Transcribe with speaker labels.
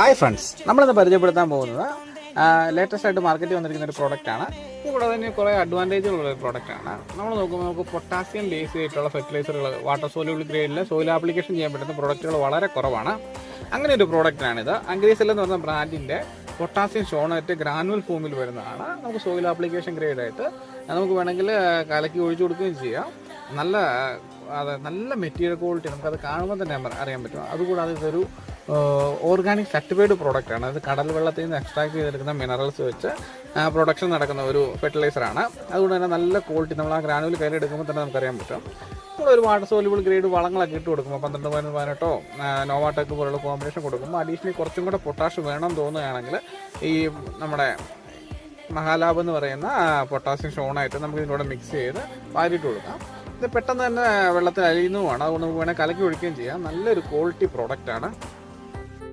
Speaker 1: Hi friends നമ്മളിന്ന് പരിചയപ്പെടുത്താൻ പോകുന്നത് ലേറ്റസ്റ്റ് ആയിട്ട് മാർക്കറ്റിൽ വന്നിരിക്കുന്ന ഒരു പ്രോഡക്റ്റ് ആണ്. കൂടാതെ തന്നെ കുറേ അഡ്വാന്റേജുള്ള ഒരു പ്രോഡക്റ്റ് ആണ്. നമ്മൾ നോക്കുമ്പോൾ നമുക്ക് പൊട്ടാസ്യം ബേസ് ചെയ്തിട്ടുള്ള ഫെർട്ടിലൈസറുകൾ വാട്ടർ സോല്യൂബിൾ ഗ്രേഡിൽ സോയിൽ ആപ്ലിക്കേഷൻ ചെയ്യാൻ പറ്റുന്ന പ്രോഡക്റ്റുകൾ വളരെ കുറവാണ്. അങ്ങനെ ഒരു പ്രോഡക്റ്റാണിത് അംഗ്രീസെൽ എന്ന് പറഞ്ഞ ബ്രാൻഡിന്റെ പൊട്ടാസ്യം ഷോണറ്റ് ഗ്രാനുവൽ ഫോമിൽ വരുന്നതാണ്. നമുക്ക് സോയിൽ ആപ്ലിക്കേഷൻ ഗ്രേഡായിട്ട് നമുക്ക് വേണമെങ്കിൽ കലക്കി ഒഴിച്ചു കൊടുക്കുകയും ചെയ്യാം. നല്ല അത് നല്ല മെറ്റീരിയൽ ക്വാളിറ്റി നമുക്കത് കാണുമ്പോൾ തന്നെ അറിയാൻ പറ്റും. അതുകൂടാതെ ഇതൊരു ഓർഗാനിക് സർട്ടിഫൈഡ് പ്രോഡക്റ്റ് ആണ്. അത് കടൽ വെള്ളത്തിൽ നിന്ന് എക്സ്ട്രാക്ട് ചെയ്തെടുക്കുന്ന മിനറൽസ് വെച്ച് പ്രൊഡക്ഷൻ നടക്കുന്ന ഒരു ഫെർട്ടിലൈസറാണ് അതുകൊണ്ട് തന്നെ നല്ല ക്വാളിറ്റി നമ്മൾ ആ ഗ്രാനുവൽ കയ്യിലെടുക്കുമ്പോൾ തന്നെ നമുക്കറിയാൻ പറ്റും. നമ്മൾ ഒരു വാട്ടർ സോലിബിൾ ഗ്രേഡ് വളങ്ങളൊക്കെ ഇട്ട് കൊടുക്കുമ്പോൾ പന്ത്രണ്ട് പതിനൊന്ന് പതിനെട്ടോ നോവാട്ടൊക്കെ പോലുള്ള കോമ്പിനേഷൻ കൊടുക്കുമ്പോൾ അഡീഷണലി കുറച്ചും കൂടെ പൊട്ടാഷ് വേണം തോന്നുകയാണെങ്കിൽ ഈ നമ്മുടെ മഹാലാബ് എന്ന് പറയുന്ന പൊട്ടാസ്യം ഷോണായിട്ട് നമുക്ക് ഇതിന്റെ മിക്സ് ചെയ്ത് വാരിയിട്ട് കൊടുക്കാം. ഇത് പെട്ടെന്ന് തന്നെ വെള്ളത്തിൽ അലിയുന്നതുമാണ്. അതുകൊണ്ട് നമുക്ക് വേണമെങ്കിൽ കലക്കി ഒഴിക്കുകയും ചെയ്യാം. നല്ലൊരു ക്വാളിറ്റി പ്രോഡക്റ്റ് ആണ്.